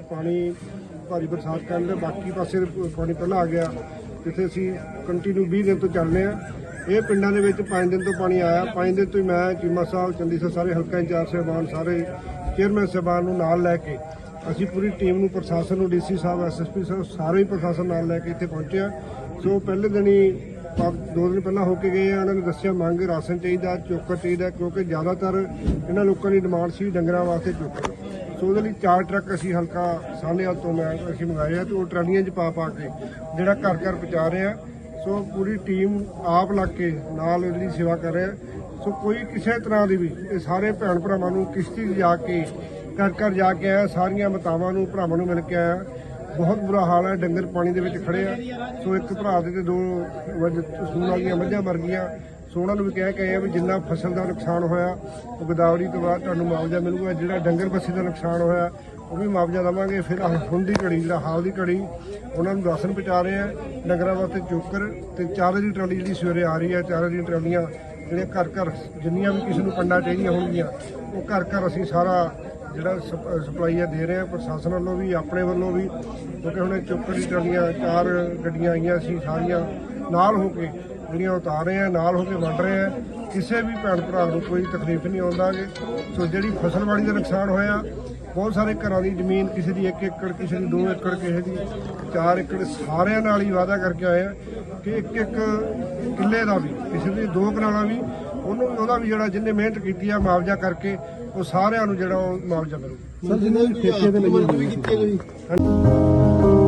ਪਾਣੀ ਭਾਰੀ ਬਰਸਾਤ ਕਾਰਨ ਤੇ ਬਾਕੀ ਪਾਸੇ ਪਾਣੀ ਪਹਿਲਾਂ ਆ ਗਿਆ, ਜਿੱਥੇ ਅਸੀਂ ਕੰਟੀਨਿਊ 20 ਦਿਨ ਤੋਂ ਚੱਲਦੇ ਆ ਇਹ ਪਿੰਡਾਂ ਦੇ ਵਿੱਚ 5 ਦਿਨ ਤੋਂ ਪਾਣੀ ਆਇਆ। 5 ਦਿਨ ਤੋਂ ਹੀ ਮੈਂ, ਚੀਮਾ ਸਾਹਿਬ, ਚੰਦੀ ਸਾਰੇ ਹਲਕਾ ਇੰਚਾਰਜ ਸਾਹਿਬਾਨ, ਸਾਰੇ ਚੇਅਰਮੈਨ ਸਾਹਿਬਾਨ ਨੂੰ ਨਾਲ ਲੈ ਕੇ ਅਸੀਂ ਪੂਰੀ ਟੀਮ ਨੂੰ ਪ੍ਰਸ਼ਾਸਨ ਨੂੰ, ਡੀਸੀ ਸਾਹਿਬ ਐਸਐਸਪੀ ਸਾਹਿਬ ਸਾਰੇ ਹੀ ਪ੍ਰਸ਼ਾਸਨ ਨਾਲ ਲੈ ਕੇ ਇੱਥੇ ਪਹੁੰਚਿਆ। ਸੋ ਪਹਿਲੇ ਦਿਨ ਹੀ ਦੋ ਦਿਨ ਪਹਿਲਾਂ ਹੋ ਕੇ ਗਏ ਆ। ਉਹਨਾਂ ਨੇ ਦੱਸਿਆ, ਮੰਗ ਰਾਸ਼ਨ ਚਾਹੀਦਾ ਚੋਕਰ ਚਾਹੀਦਾ, ਕਿਉਂਕਿ ਜ਼ਿਆਦਾਤਰ ਇਹਨਾਂ ਲੋਕਾਂ ਦੀ ਡਿਮਾਂਡ ਸੀ ਡੰਗਰਾਂ ਵਾਸਤੇ ਚੋਕਰ ਸੋ ਉਹਦੇ ਲਈ ਚਾਰ ਟਰੱਕ ਅਸੀਂ ਹਲਕਾ ਸਾਹਨੇਵਾਲ ਤੋਂ ਮੈਂ ਅਸੀਂ ਮੰਗਾਏ ਆ ਤੇ ਉਹ ਟਰਾਲੀਆਂ 'ਚ ਪਾ ਪਾ ਕੇ ਜਿਹੜਾ ਘਰ ਘਰ ਪਹੁੰਚਾ ਰਹੇ ਆ। ਸੋ ਪੂਰੀ ਟੀਮ ਆਪ ਲੱਗ ਕੇ ਨਾਲ ਇਹਦੀ ਸੇਵਾ ਕਰ ਰਿਹਾ ਸੋ ਕੋਈ ਕਿਸੇ ਤਰ੍ਹਾਂ ਦੀ ਵੀ ਇਹ ਸਾਰੇ ਭੈਣ ਭਰਾਵਾਂ ਨੂੰ ਕਿਸ਼ਤੀ 'ਚ ਜਾ ਕੇ, ਘਰ ਘਰ ਜਾ ਕੇ ਆਇਆ, ਸਾਰੀਆਂ ਮਾਤਾਵਾਂ ਨੂੰ, ਭਰਾਵਾਂ ਨੂੰ ਮਿਲ ਕੇ ਆਇਆ। ਬਹੁਤ ਬੁਰਾ ਹਾਲ ਹੈ, ਡੰਗਰ ਪਾਣੀ ਦੇ ਵਿੱਚ ਖੜੇ ਆ। ਸੋ ਇੱਕ ਭਰਾ ਦੇ ਤੇ ਦੋ ਵਜ- ਸੂਣ ਵਾਲੀਆਂ ਮੱਝਾਂ ਮਰ ਗਈਆਂ। ਸੋ ਉਹਨਾਂ ਨੂੰ ਵੀ ਕਹਿ ਕੇ ਆਏ ਵੀ ਜਿੰਨਾ ਫਸਲ ਦਾ ਨੁਕਸਾਨ ਹੋਇਆ, ਉਹ ਗੋਦਾਵਰੀ ਤੋਂ ਬਾਅਦ ਤੁਹਾਨੂੰ ਮੁਆਵਜ਼ਾ ਮਿਲੂਗਾ, ਜਿਹੜਾ ਡੰਗਰ ਬੱਸੀ ਦਾ ਨੁਕਸਾਨ ਹੋਇਆ, ਉਹ ਵੀ ਮੁਆਵਜ਼ਾ ਦੇਵਾਂਗੇ ਫਿਰ ਆਹ ਹੁਣ ਦੀ ਘੜੀ, ਜਿਹੜਾ ਹਾਲ ਦੀ ਘੜੀ, ਉਹਨਾਂ ਨੂੰ ਰਾਸ਼ਨ ਪਹੁੰਚਾ ਰਹੇ ਆ ਡੰਗਰਾਂ ਵਾਸਤੇ ਚੋਕਰ ਤੇ ਚਾਰੇ ਦੀ ਟਰਾਲੀ ਜਿਹੜੀ ਸਵੇਰੇ ਆ ਰਹੀ ਹੈ, ਚਾਰੇ ਦੀਆਂ ਟਰਾਲੀਆਂ ਜਿਹੜੀਆਂ ਘਰ ਘਰ ਜਿੰਨੀਆਂ ਵੀ ਕਿਸੇ ਨੂੰ ਪੰਡਾ ਚਾਹੀਦੀਆਂ ਹੋਣਗੀਆਂ, ਉਹ ਘਰ ਘਰ ਅਸੀਂ ਸਾਰਾ ਜਿਹੜਾ ਸਪ- ਸਪਲਾਈਆਂ ਦੇ ਰਹੇ ਆ, ਪ੍ਰਸ਼ਾਸਨ ਵੱਲੋਂ ਵੀ, ਆਪਣੇ ਵੱਲੋਂ ਵੀ, ਕਿਉਂਕਿ ਹੁਣ ਇਹ ਚੋਕਰ ਦੀ ਟਰਾਲੀਆਂ, ਚਾਰ ਗੱਡੀਆਂ ਆਈਆਂ ਸੀ ਸਾਰੀਆਂ ਨਾਲ ਹੋ ਕੇ ਜਿਹੜੀਆਂ ਉਤਾਰ ਰਹੇ ਆ ਨਾਲ ਹੋ ਕੇ ਵੰਡ ਰਹੇ ਆ ਕਿਸੇ ਵੀ ਭੈਣ ਭਰਾ ਨੂੰ ਕੋਈ ਤਕਲੀਫ ਨਹੀਂ ਆਉਂਦਾਗੇ ਸੋ ਜਿਹੜੀ ਫਸਲਵਾੜੀ ਦਾ ਨੁਕਸਾਨ ਹੋਇਆ ਬਹੁਤ ਸਾਰੇ ਘਰਾਂ ਦੀ ਜ਼ਮੀਨ ਕਿਸੇ ਦੀ 1 ਏਕੜ ਕਿਸੇ ਦੀ 2 ਏਕੜ ਕਿਸੇ ਦੀ 4 ਏਕੜ ਸਾਰਿਆਂ ਨਾਲ ਹੀ ਵਾਅਦਾ ਕਰਕੇ ਆਏ ਆ ਕਿ ਇੱਕ ਇੱਕ ਕਿੱਲੇ ਦਾ ਵੀ ਕਿਸੇ ਦੀ ਦੋ ਕਨਾਲਾਂ ਵੀ ਉਹਨੂੰ ਵੀ ਉਹਦਾ ਵੀ ਜਿਹੜਾ ਜਿਹਨੇ ਮਿਹਨਤ ਕੀਤੀ ਆ ਮੁਆਵਜ਼ਾ ਕਰਕੇ ਉਹ ਸਾਰਿਆਂ ਨੂੰ ਜਿਹੜਾ ਉਹ ਮੁਆਵਜ਼ਾ ਮਿਲੂ ਸਰ ਜਿੰਨੇ ਵੀ ਠੇਕੇ ਤੇ ਲੱਗੇ ਹੋਏ